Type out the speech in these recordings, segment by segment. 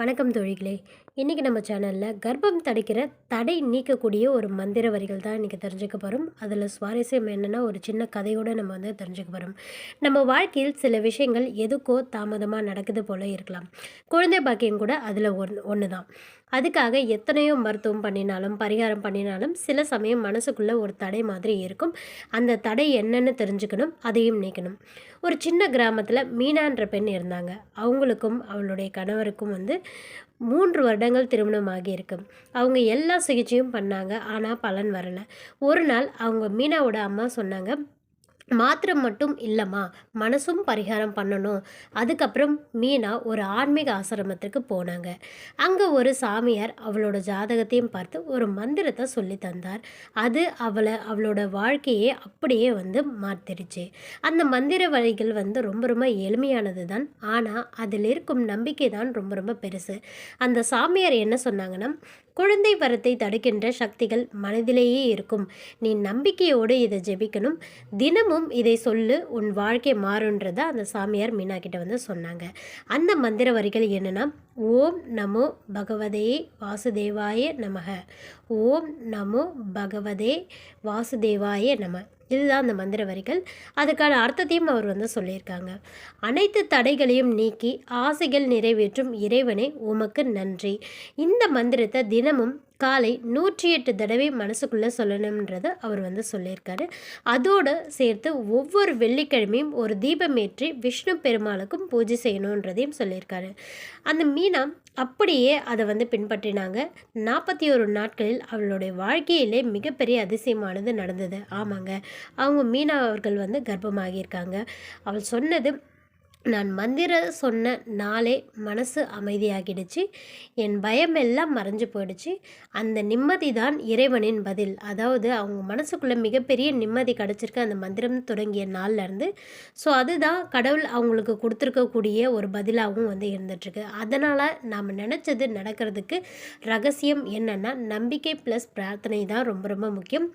வணக்கம் தோழிகளே. இன்றைக்கி நம்ம சேனலில் கர்ப்பம் தடுக்கிற தடை நீக்கக்கூடிய ஒரு மந்திர வரிகள் தான் இன்றைக்கி தெரிஞ்சுக்க போகிறோம் அதில் சுவாரஸ்யம் என்னென்னா ஒரு சின்ன கதையோடு நம்ம வந்து தெரிஞ்சுக்க போகிறோம் நம்ம வாழ்க்கையில் சில விஷயங்கள் எதுக்கோ தாமதமாக நடக்குது போல் இருக்கலாம். குழந்தை பாக்கியம் கூட அதில் ஒன் ஒன்று தான் அதுக்காக எத்தனையோ மருத்துவம் பண்ணினாலும் பரிகாரம் பண்ணினாலும் சில சமயம் மனசுக்குள்ளே ஒரு தடை மாதிரி இருக்கும். அந்த தடை என்னன்னு தெரிஞ்சுக்கணும் அதையும் நீக்கணும். ஒரு சின்ன கிராமத்தில் மீனான்ற பெண் இருந்தாங்க. அவங்களுக்கும் அவளுடைய கணவருக்கும் வந்து மூன்று வருடங்கள் திருமணம் ஆகியிருக்கு அவங்க எல்லா சிகிச்சையும் பண்ணாங்க ஆனால் பலன் வரலை. ஒரு நாள் அவங்க மீனாவோட அம்மா சொன்னாங்க மாத்திரம் மட்டும் இல்லைம்மா. மனசும் பரிகாரம் பண்ணணும். அதுக்கப்புறம் மீனா ஒரு ஆன்மீக ஆசிரமத்துக்கு போனாங்க. அங்கே ஒரு சாமியார் அவளோட ஜாதகத்தையும் பார்த்து ஒரு மந்திரத்தை சொல்லி தந்தார். அது அவளை அவளோட வாழ்க்கையே அப்படியே வந்து மாற்றிருச்சு அந்த மந்திர வழிகள் வந்து ரொம்ப ரொம்ப எளிமையானது தான் ஆனால் அதில் இருக்கும் நம்பிக்கை தான் ரொம்ப ரொம்ப பெருசு. அந்த சாமியார் என்ன சொன்னாங்கன்னா குழந்தை வரத்தை தடுக்கின்ற சக்திகள் மனதிலேயே இருக்கும். நீ நம்பிக்கையோடு இதை ஜெபிக்கணும். தினமும் இதை சொல்லு உன் வாழ்க்கை மாறுன்றதை அந்த சாமியார் மீனா கிட்ட வந்து சொன்னாங்க. அந்த மந்திர வரிகள் என்னென்னா ஓம் நமோ பகவதே வாசுதேவாய நமக ஓம் நமோ பகவதே வாசுதேவாய நம. இதுதான் அந்த மந்திர வரிகள். அதுக்கான அர்த்தத்தையும் அவர் வந்து சொல்லியிருக்காங்க. அனைத்து தடைகளையும் நீக்கி ஆசைகள் நிறைவேற்றும் இறைவனை உமக்கு நன்றி. இந்த மந்திரத்தை தினமும் காலை நூற்றி எட்டு தடவை மனசுக்குள்ளே சொல்லணுன்றதை அவர் வந்து சொல்லியிருக்காரு. அதோடு சேர்த்து ஒவ்வொரு வெள்ளிக்கிழமையும் ஒரு தீபம் ஏற்றி விஷ்ணு பெருமாளுக்கும் பூஜை செய்யணுன்றதையும் சொல்லியிருக்காரு. அந்த மீனா அப்படியே அதை வந்து பின்பற்றினாங்க. நாற்பத்தி ஒரு நாட்களில் அவளுடைய வாழ்க்கையிலே மிகப்பெரிய அதிசயமானது நடந்தது. ஆமாங்க. அவங்க மீனா அவர்கள் வந்து கர்ப்பமாகியிருக்காங்க. அவள் சொன்னது நான் மந்திர சொன்ன நாளே மனசு அமைதியாகிடுச்சு. என் பயம் எல்லாம் மறைஞ்சு போயிடுச்சு. அந்த நிம்மதி தான் இறைவனின் பதில். அதாவது அவங்க மனசுக்குள்ளே மிகப்பெரிய நிம்மதி கிடச்சிருக்கு அந்த மந்திரம் தொடங்கிய நாள்லேருந்து ஸோ அதுதான் கடவுள் அவங்களுக்கு கொடுத்துருக்கக்கூடிய ஒரு பதிலாகவும் வந்து இருந்துகிட்ருக்கு அதனால் நாம் நினச்சது நடக்கிறதுக்கு ரகசியம் என்னென்னா நம்பிக்கை ப்ளஸ் பிரார்த்தனை தான் ரொம்ப ரொம்ப முக்கியம்.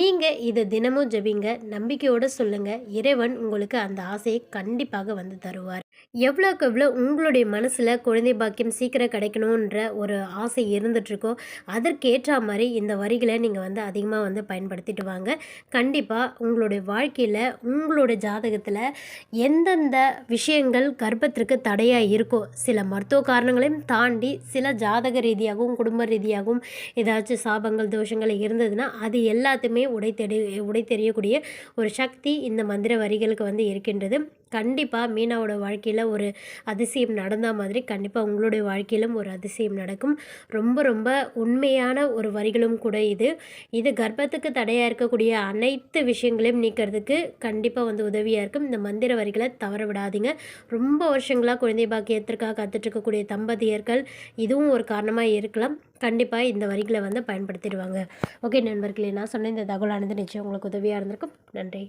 நீங்கள் இதை தினமும் ஜபிங்க. நம்பிக்கையோடு சொல்லுங்கள் இறைவன் உங்களுக்கு அந்த ஆசையை கண்டிப்பாக வந்து தருவார். எவ்வளோக்கு எவ்வளோ உங்களுடைய மனசில் குழந்தை பாக்கியம் சீக்கிரம் கிடைக்கணுன்ற ஒரு ஆசை இருந்துகிட்ருக்கோ அதற்கேற்ற மாதிரி இந்த வரிகளை நீங்கள் வந்து அதிகமாக வந்து பயன்படுத்திட்டு வாங்க. கண்டிப்பாக உங்களுடைய வாழ்க்கையில் உங்களுடைய ஜாதகத்தில் எந்தெந்த விஷயங்கள் கர்ப்பத்திற்கு தடையாக இருக்கோ சில மருத்துவ காரணங்களையும் தாண்டி சில ஜாதக ரீதியாகவும் குடும்ப ரீதியாகவும் ஏதாச்சும் சாபங்கள் தோஷங்கள் இருந்ததுன்னா அது எல்லாத்தையுமே உடை தெரிய உடை தெரியக்கூடிய ஒரு சக்தி இந்த மந்திர வரிகளுக்கு வந்து இருக்கின்றது. கண்டிப்பாக மீனாவோட வாழ்க்கையில் ஒரு அதிசயம் நடந்தால் மாதிரி கண்டிப்பாக உங்களுடைய வாழ்க்கையிலும் ஒரு அதிசயம் நடக்கும். ரொம்ப ரொம்ப உண்மையான ஒரு வரிகளும் கூட இது. இது கர்ப்பத்துக்கு தடையாக இருக்கக்கூடிய அனைத்து விஷயங்களையும் நீக்கிறதுக்கு கண்டிப்பாக வந்து உதவியாக இருக்கும். இந்த மந்திர வரிகளை தவற விடாதீங்க. ரொம்ப வருஷங்களாக குழந்தை பாக்கியத்திற்காக கற்றுட்ருக்கக்கூடிய தம்பதியர்கள் இதுவும் ஒரு காரணமாக இருக்கலாம். கண்டிப்பாக இந்த வரிகளை வந்து பயன்படுத்திடுவாங்க. ஓகே நண்பர்களே நான் சொன்ன இந்த தகவலானது நிச்சயம் உங்களுக்கு உதவியாக இருந்திருக்கும். நன்றி.